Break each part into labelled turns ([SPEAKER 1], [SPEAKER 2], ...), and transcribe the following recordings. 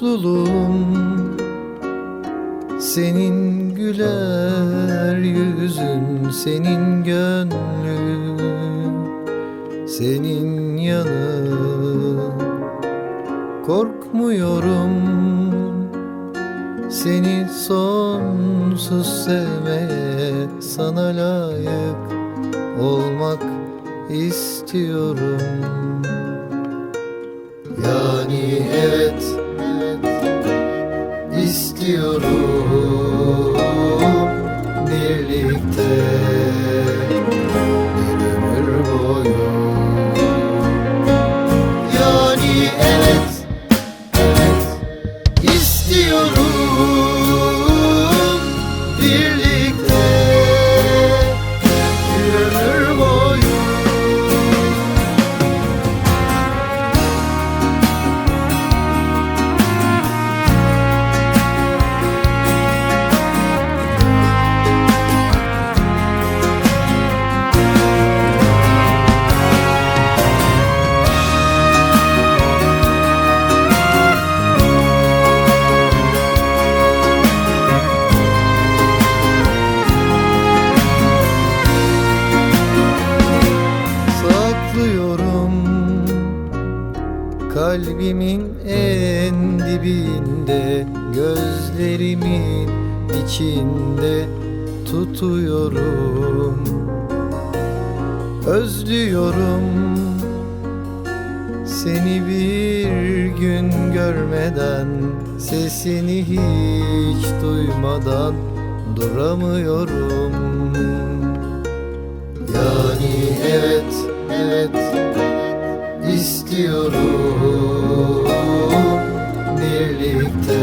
[SPEAKER 1] Mutluluğum senin güler yüzün, senin gönlün, senin yanın. Korkmuyorum seni sonsuz sevmeye, sana layık olmak istiyorum. Yani evet, istiyorum birlikte bir ömür boyu. Yani evet, evet istiyorum Kalbimin en dibinde Gözlerimin içinde tutuyorum. Özlüyorum Seni bir gün görmeden Sesini hiç duymadan Duramıyorum. Yani evet, evet istiyorum birlikte.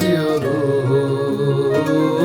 [SPEAKER 1] istiyorum